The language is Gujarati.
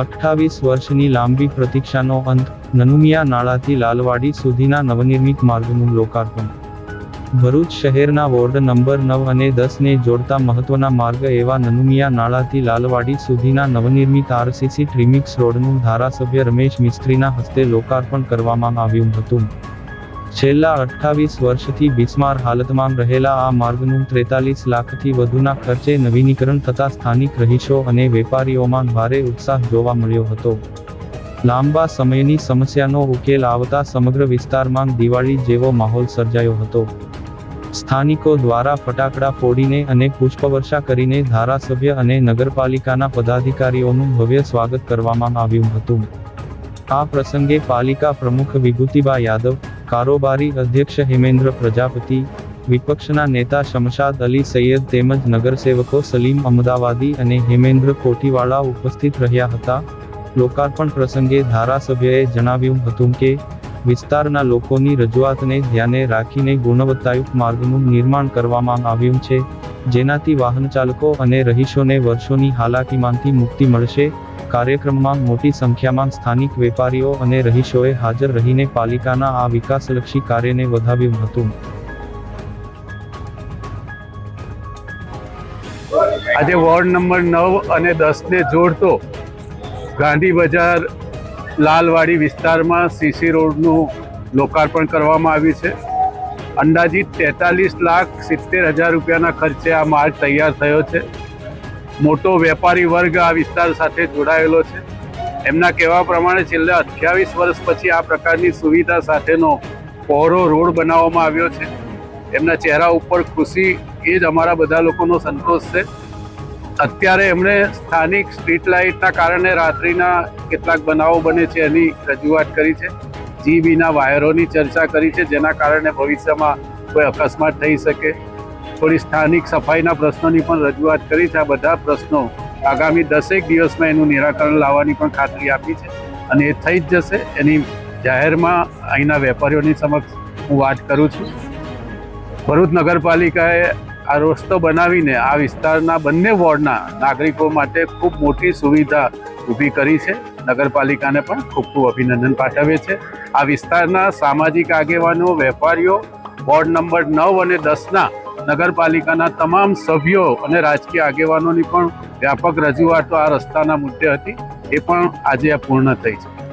અઠ્ઠાવીસ વર્ષની લાંબી પ્રતીક્ષાનો અંત નનુમિયા નાળાથી લાલવાડી સુધીના નવનિર્મિત માર્ગનું લોકાર્પણ. ભરૂચ શહેરના વોર્ડ નંબર નવ અને દસને જોડતા મહત્વના માર્ગ એવા નનુમિયા નાળાથી લાલવાડી સુધીના નવનિર્મિત આરસીસી ટ્રીમિક્સ રોડનું ધારાસભ્ય રમેશ મિસ્ત્રીના હસ્તે લોકાર્પણ કરવામાં આવ્યું હતું. છેલ્લા અઠ્ઠાવીસ વર્ષથી બિસ્માર હાલતમાં રહેલા આ માર્ગનું ત્રેતાલીસ લાખથી વધુના ખર્ચે નવીનીકરણ થતા સ્થાનિક રહીશો અને વેપારીઓમાં ભારે ઉત્સાહ જોવા મળ્યો હતો. લાંબા સમયની સમસ્યાનો ઉકેલ આવતા સમગ્ર વિસ્તારમાં દિવાળી જેવો માહોલ સર્જાયો હતો. સ્થાનિકો દ્વારા ફટાકડા ફોડીને અને પુષ્પવર્ષા કરીને ધારાસભ્ય અને નગરપાલિકાના પદાધિકારીઓનું ભવ્ય સ્વાગત કરવામાં આવ્યું હતું. આ પ્રસંગે પાલિકા પ્રમુખ વિભૂતિબા યાદવ કારોબારી અધ્યક્ષ હેમેન્દ્ર પ્રજાપતિ, વિપક્ષના નેતા શમશાદ અલી સૈયદ તેમજ નગરસેવકો સલીમ અમદાવાદી અને હેમેન્દ્ર કોટીવાળા ઉપસ્થિત રહ્યા હતા. લોકાર્પણ પ્રસંગે ધારાસભ્યએ જણાવ્યું હતું કે, વિસ્તારના લોકોની રજૂઆતને ધ્યાને રાખીને ગુણવત્તાયુક્ત માર્ગનું નિર્માણ કરવામાં આવ્યું છે, જેનાથી વાહનચાલકો અને રહીશોને વર્ષોની હાલાકીમાંથી મુક્તિ મળશે. કાર્યક્રમમાં મોટી સંખ્યામાં સ્થાનિક વેપારીઓ અને રહીશોએ હાજર રહીને પાલિકાના આ વિકાસલક્ષી કાર્યને વધાવ્યું હતું. આજે વોર્ડ નંબર નવ અને દસને જોડતો ગાંધી બજાર લાલવાડી વિસ્તારમાં સીસી રોડનું લોકાર્પણ કરવામાં આવ્યું છે. અંદાજિત તેતાલીસ લાખ સિત્તેર હજાર રૂપિયાના ખર્ચે આ માર્ગ તૈયાર થયો છે. મોટો વેપારી વર્ગ આ વિસ્તાર સાથે જોડાયેલો છે. એમના કહેવા પ્રમાણે છેલ્લા અઠ્યાવીસ વર્ષ પછી આ પ્રકારની સુવિધા સાથેનો પહોળો રોડ બનાવવામાં આવ્યો છે. એમના ચહેરા ઉપર ખુશી એ જ અમારા બધા લોકોનો સંતોષ છે. અત્યારે એમણે સ્થાનિક સ્ટ્રીટ લાઇટના કારણે રાત્રિના કેટલાક બનાવો બને છે એની રજૂઆત કરી છે. જીબીના વાયરોની ચર્ચા કરી છે, જેના કારણે ભવિષ્યમાં કોઈ અકસ્માત થઈ શકે. થોડી સ્થાનિક સફાઈના પ્રશ્નોની પણ રજૂઆત કરી છે. આ બધા પ્રશ્નો આગામી દસેક દિવસમાં એનું નિરાકરણ લાવવાની પણ ખાતરી આપી છે અને એ થઈ જ જશે. એની જાહેરમાં અહીંના વેપારીઓની સમક્ષ હું વાત કરું છું. ભરૂચ નગરપાલિકાએ આ રસ્તો બનાવીને આ વિસ્તારના બંને વોર્ડના નાગરિકો માટે ખૂબ મોટી સુવિધા ઊભી કરી છે. નગરપાલિકાને પણ ખૂબ ખૂબ અભિનંદન પાઠવે છે આ વિસ્તારના સામાજિક આગેવાનો, વેપારીઓ, વોર્ડ નંબર નવ અને દસના નગરપાલિકાના તમામ સભ્યો અને રાજકીય આગેવાનોની પણ વ્યાપક રજૂઆતો આ રસ્તાના મુદ્દે હતી. એ પણ આજે પૂર્ણ થઈ છે.